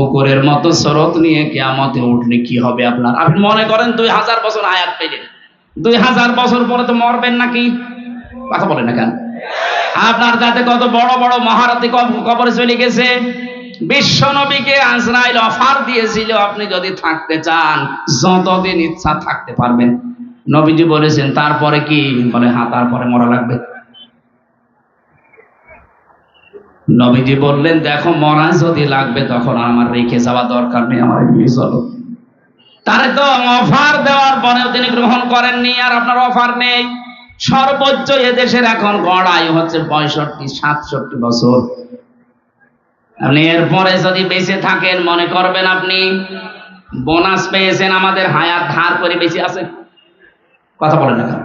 কুকুরের মতো স্রোত নিয়ে কেয়ামতে উঠলে কি হবে আপনার? আপনি মনে করেন দুই হাজার বছর আয়াত পেলেন দুই হাজার বছর পরে তো মরবেন নাকি? কথা বলেন না কেন? আপনার যাতে কত বড় বড় মহারথী কবরে চলে গেছে। বিশ্ব নবীকে আজরাইল অফার দিয়েছিল, আপনি যদি থাকতে চান, যতদিন ইচ্ছা থাকতে পারবেন। নবীজি বলেছেন, তারপরে কি? বলে হ্যাঁ তারপরে মরা লাগবে। নবীজি বললেন, দেখো মরা যদি লাগবে, তখন আমার রেখে যাওয়া দরকার নেই, আমার নিয়ে চলো। তারে তো অফার দেওয়ার পরেও তিনি গ্রহণ করেননি, আর আপনার অফার নেই। সর্বোচ্চ এদেশের এখন গড় আয়ু হচ্ছে পঁয়ষট্টি, সাতষট্টি বছর। আপনি এরপরে যদি বেঁচে থাকেন, মনে করবেন আপনি, বোনাস পেয়েছেন আমাদের হায়াত, ধার করে বেঁচে আছে কথা বলেন না?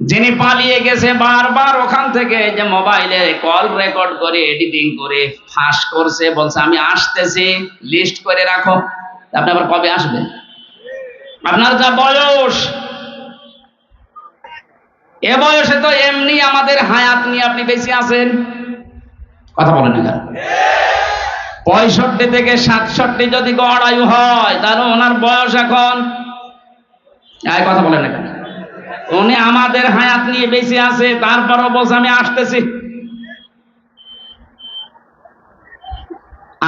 যিনি পালিয়ে গেছে বারবার ওখান থেকে যে মোবাইলে কল রেকর্ড করে, এডিটিং করে, ফাঁস করছে, বলছে, আমি আসতেছি, লিস্ট করে রাখো। আপনি আবার কবে আসবেন? আপনার যা বয়স, এ বয়সে তো এমনি আমাদের হায়াত নিয়ে আপনি বেশি আছেন। কথা বলেন না পঁয়ষট্টি থেকে সাতষট্টি যদি গড় আয়ু হয়, তাহলে ওনার বয়স এখন কথা বলেন না উনি আমাদের হায়াত নিয়ে বেশি আছে, তারপরও বলছে আমি আসতেছি।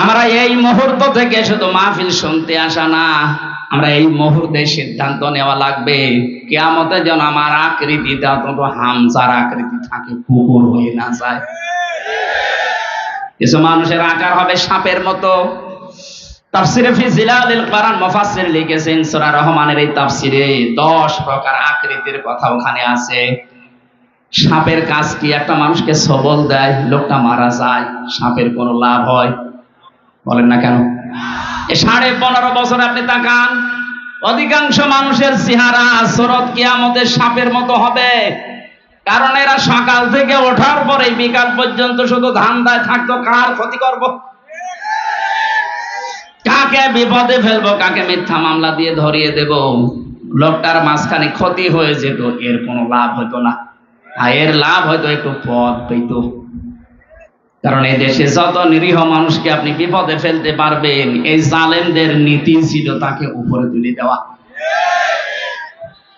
আমরা এই মুহূর্ত থেকে শুধু মাহফিল শুনতে আসা না, আমরা এই মুহূর্তে সিদ্ধান্ত নেওয়া লাগবে। কেয়ামতে যেন আমার আকৃতিটা অন্তত হামসার আকৃতি থাকে, কুকুর হয়ে না যায়। কিছু মানুষের আকার হবে সাপের মতো। তাফসিরে ফি কোরআন মুফাসসির লিখেছেন সূরা রহমানের এই তাফসিরে 10 প্রকার আকৃতির কথা ওখানে আছে। সাপের কাজ কি একটা মানুষকে সবল দেয়, লোকটা মারা যায়, সাপের লাভ হয়? বলেন না কেন? এ সাড়ে পনেরো বছর আপনি তাকান, অধিকাংশ মানুষের চেহারা সুরত কিয়ামতের সাপের মতো হবে। কারণ এরা সকাল থেকে ওঠার পরে বিকাল পর্যন্ত শুধু ধান্দায় থাকতো, কার ক্ষতি করব? কাকে বিপদে ফেলব, কাকে মিথ্যা মামলা দিয়ে ধরিয়ে দেব? লোকটার মাঝখানে ক্ষতি হয়ে যেত, এর কোনো লাভ হতো না। আর এর লাভ হয়তো একটু পদ পেত কারণ এই দেশে যত নিরীহ মানুষকে আপনি বিপদে ফেলতে পারবেন, এই জালেমদের নীতি ছিল তাকে উপরে তুলে দেওয়া।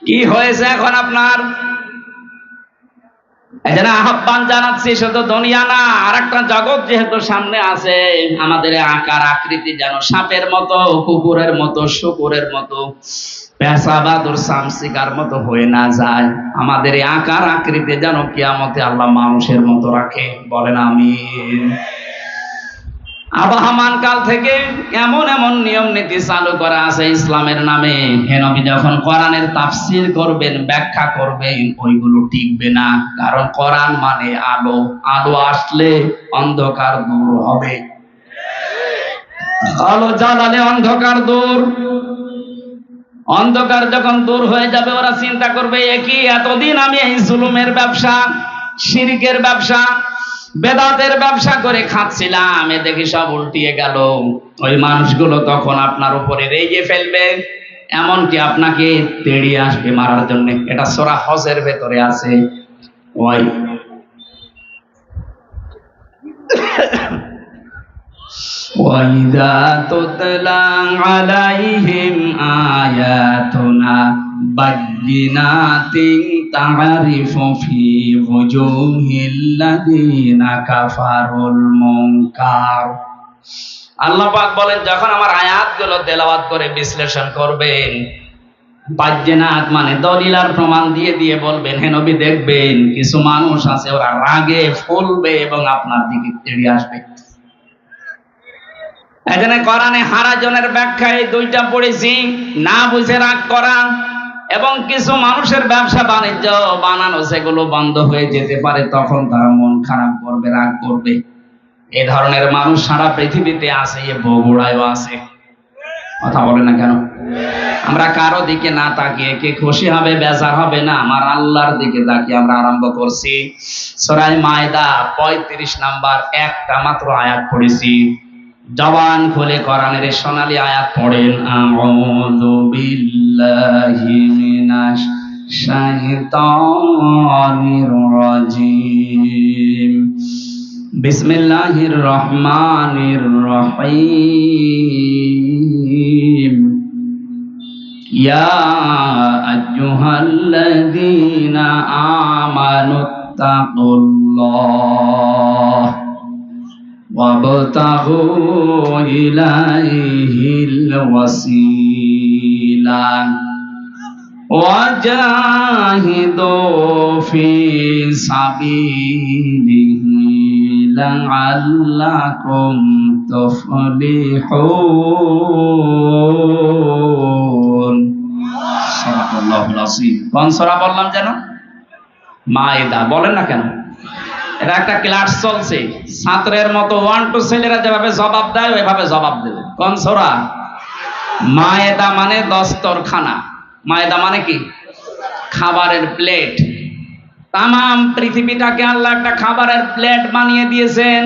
কি হয়েছে এখন আপনার? আহ্বান জানাচ্ছি, শুধু দুনিয়া না আর একটা জগৎ যেহেতু সামনে আছে, আমাদের আকার আকৃতি যেন সাপের মতো, কুকুরের মতো, শুকুরের মতো পেশাবাদুর সামসিকার মতো হয়ে না যায়। আমাদের আকার আকৃতি যেন কিয়ামতে আল্লাহ মানুষের মতো রাখে। বলেন আমি আবহমান কাল থেকে এমন এমন নিয়ম নীতি চালু করা আছে ইসলামের নামে। হেনবি যখন কোরআনের তাফসির করবেন, ব্যাখ্যা করবেন, ওইগুলো টিকবে না। কারণ কোরআন মানে আলো। আলো আসলে অন্ধকার দূর হবে। আলো জ্বালালে অন্ধকার দূর। অন্ধকার যখন দূর হয়ে যাবে, ওরা চিন্তা করবে একই এতদিন আমি এই জুলুমের ব্যবসা, শিরিকের ব্যবসা বেদাতের ব্যবসা করে খাচ্ছিলাম এ দেখি সব উল্টিয়ে গেল ওই মানুষগুলো তখন আপনার উপরে রেগে ফেলবে এমনকি আপনাকে তেড়িয়ে আসবে মারার জন্য এটা সোরা হজের ভেতরে আছে ওই وَإِذَا تُتْلَى عَلَيْهِمْ آيَاتُنَا بَيِّنَاتٍ تَعْرِفُ فِي وُجُوهِ الَّذِينَ كَفَرُوا الْمُنكَرَ আল্লাহ পাক বলেন যখন আমার আয়াতগুলো তেলাওয়াত করে বিশ্লেষণ করবেন বাজ্যনাথ মানে দলিল আর প্রমাণ দিয়ে দিয়ে বলবেন হে নবী দেখবেন কিছু মানুষ আছে ওরা রাগে ফুলবে এবং আপনার দিকে তেড়ে আসবে এখানে কোরআনে হারাজনের ব্যাখ্যায় দুইটা পড়েছি না বুঝে রাগ করা এবং কিছু মানুষের ব্যবসা বাণিজ্য বানানো সেগুলো বন্ধ হয়ে যেতে পারে, তখন তারা মন খারাপ করবে, রাগ করবে। এ ধরনের মানুষ সারা পৃথিবীতে আছে, এ বগুড়ায়ও আছে। কথা বলে না কেন? আমরা কারও দিকে না তাকিয়ে কে খুশি হবে, বেজার হবে না, আমার আল্লাহর দিকে তাকিয়ে আমরা আরম্ভ করছি। সরাই মায়দা পঁয়ত্রিশ নাম্বার, একটা মাত্র আয়াত পড়েছি। জবান খুলে কোরআনের এই সোনালী আয়াত পড়েন মিনাশ الشيطان الرجيم. بسم الله الرحمن الرحيم. يا أيها الذين آمنوا اتقوا الله وابتغوا إليه الوسيلة. وجاهدوا في سبيله لعلكم تفلحون صدق الله العظيم কোন সূরা বললাম যেন মায়েদা বলেন না কেন এটা একটা ক্লাস চলছে ছাত্রের মতো ওয়ান টু ছেলেরা যেভাবে জবাব দেয় ওইভাবে জবাব দেবে কোন সূরা মায়েদা মানে দস্তরখানা মায়েদা মানে কি? খাবারের প্লেট তাম পৃথিবীটাকে আল্লাহ একটা খাবারের প্লেট বানিয়ে দিয়েছেন।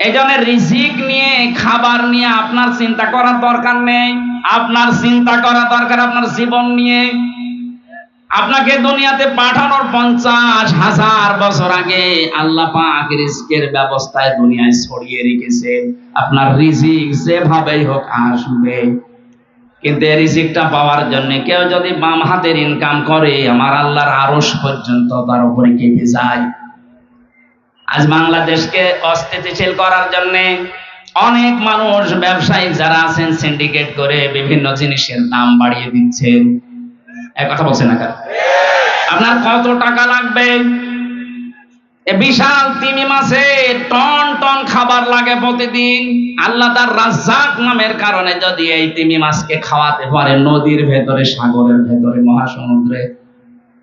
এই জন্য রিজিক নিয়ে, খাবার নিয়ে আপনার চিন্তা করার দরকার নেই। আপনার চিন্তা করা দরকার আপনার জীবন নিয়ে। আপনাকে দুনিয়াতে পাঠানোর পঞ্চাশ হাজার বছর আগে আল্লাহ পাক রিজিকের ব্যবস্থায় দুনিয়ায় ছড়িয়ে রেখেছে। আপনার রিজিক যেভাবেই হোক আসবে। কিন্তু এই রিজিকটা পাওয়ার জন্য? কেউ যদি বাম হাতের ইনকাম করে, আমার আল্লাহর আরশ পর্যন্ত তার উপরে কেঁপে যায়। আজ বাংলাদেশকে অস্থিতিশীল করার জন্য অনেক মানুষ, ব্যবসায়ী যারা আছেন সিন্ডিকেট করে বিভিন্ন জিনিসের দাম বাড়িয়ে দিচ্ছেন। এক কথা বলছেন না কার? আপনার কত টাকা লাগবে? বিশাল তিমি মাসে টন টন খাবার লাগে প্রতিদিন। আল্লাহ তার রাজ্জাক নামের কারণে যদি এই তিমি মাছকে খাওয়াতে পারে, নদীর ভেতরে, সাগরের ভেতরে, মহাসমুদ্রে।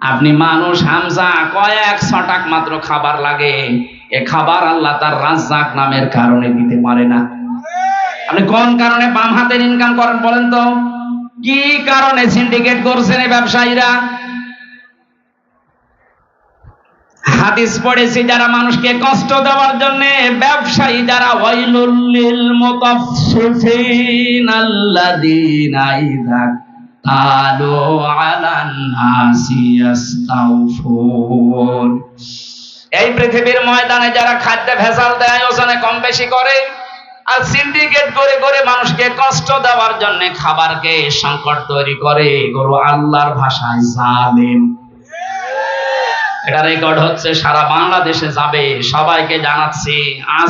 আপনি মানুষ, হামজা, কয়েক ছটাক মাত্র খাবার লাগে। এ খাবার আল্লাহ তার রাজ্জাক নামের কারণে দিতে পারে না। আপনি কোন কারণে বাম হাতের ইনকাম করেন বলেন তো? কি কারণে সিন্ডিকেট করছেন এই ব্যবসায়ীরা? হাদিস পড়েছি, যারা মানুষকে কষ্ট দেওয়ার জন্য ব্যবসায়ী, যারা ওয়াইলুল মুতাফফিফিন আল্লাযীনা ইযা তালু আলান নাসি এই পৃথিবীর ময়দানে যারা খাদ্য ভেজাল দেয়, ওজনে কম বেশি করে, আর সিন্ডিকেট করে করে মানুষকে কষ্ট দেওয়ার জন্য খাবারকে সংকট তৈরি করে, এগুলো আল্লাহর ভাষায় জালেম। এটা রেকর্ড হচ্ছে সারা বাংলাদেশে যাবে সবাইকে জানাচ্ছি আজ